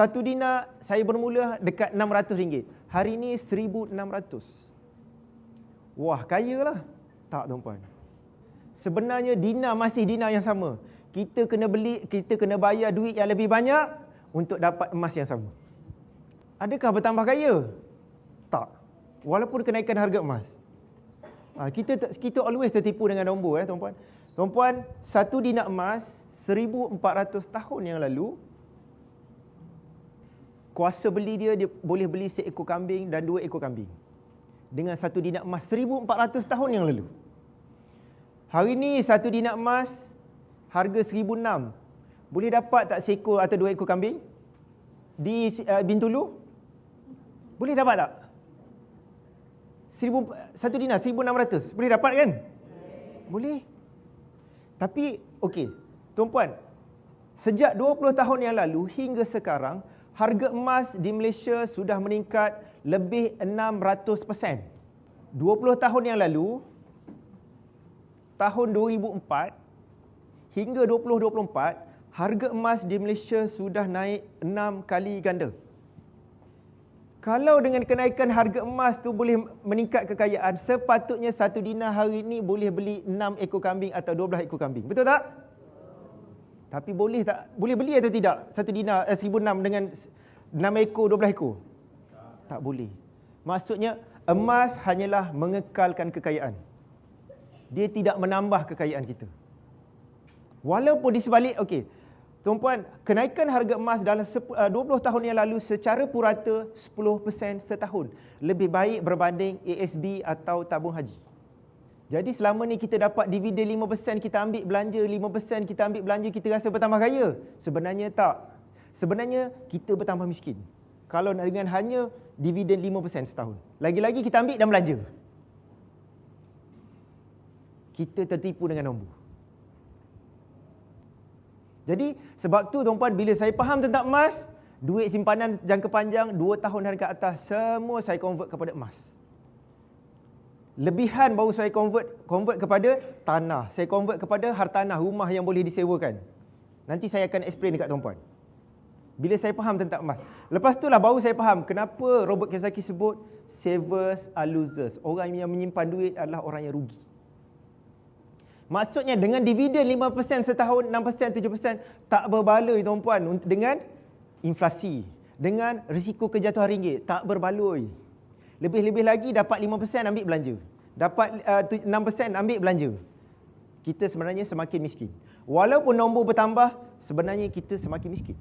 Satu dinar saya bermula dekat RM600. Hari ini RM1,600. Wah, kaya lah. Tak tuan-puan. Sebenarnya dinar masih dinar yang sama. Kita kena beli, kita kena bayar duit yang lebih banyak untuk dapat emas yang sama. Adakah bertambah kaya? Tak. Walaupun kenaikan harga emas. Ha, kita kita always tertipu dengan nombor eh tuan-puan. Tuan-puan, satu dinar emas 1400 tahun yang lalu kuasa beli dia dia boleh beli seekor kambing dan dua ekor kambing. Dengan satu dinar emas 1400 tahun yang lalu. Hari ini satu dinar emas harga 1006. Boleh dapat tak seekor atau dua ekor kambing? Di uh, Bintulu? Boleh dapat tak? Seribu, satu dinar, 1600. Boleh dapat kan? Boleh. Tapi, okey. Tuan-puan, sejak 20 tahun yang lalu hingga sekarang, harga emas di Malaysia sudah meningkat lebih 600%. 20 tahun yang lalu, tahun 2004 hingga 2024, harga emas di Malaysia sudah naik 6 kali ganda. Kalau dengan kenaikan harga emas tu boleh meningkat kekayaan, sepatutnya satu dinar hari ini boleh beli 6 ekor kambing atau 12 ekor kambing. Betul tak? Tapi boleh tak? Boleh beli atau tidak? Satu dinar eh, 1006 dengan 6 ekor, 12 ekor? Tak. tak boleh. Maksudnya emas hanyalah mengekalkan kekayaan. Dia tidak menambah kekayaan kita. Walaupun di sebalik, okey, Tuan-puan, kenaikan harga emas dalam 20 uh, tahun yang lalu secara purata 10% setahun. Lebih baik berbanding ASB atau tabung haji. Jadi selama ni kita dapat dividen 5%, kita ambil belanja 5%, kita ambil belanja, kita rasa bertambah kaya. Sebenarnya tak. Sebenarnya kita bertambah miskin. Kalau dengan hanya dividen 5% setahun. Lagi-lagi kita ambil dan belanja. Kita tertipu dengan nombor. Jadi sebab tu tuan-puan bila saya faham tentang emas, duit simpanan jangka panjang 2 tahun dan ke atas semua saya convert kepada emas. Lebihan baru saya convert convert kepada tanah. Saya convert kepada hartanah rumah yang boleh disewakan. Nanti saya akan explain dekat tuan-puan. Bila saya faham tentang emas. Lepas tu lah baru saya faham kenapa Robert Kiyosaki sebut savers are losers. Orang yang menyimpan duit adalah orang yang rugi. Maksudnya dengan dividen 5% setahun, 6%, 7% tak berbaloi tuan-puan dengan inflasi. Dengan risiko kejatuhan ringgit, tak berbaloi. Lebih-lebih lagi dapat 5% ambil belanja. Dapat uh, 6% ambil belanja. Kita sebenarnya semakin miskin. Walaupun nombor bertambah, sebenarnya kita semakin miskin.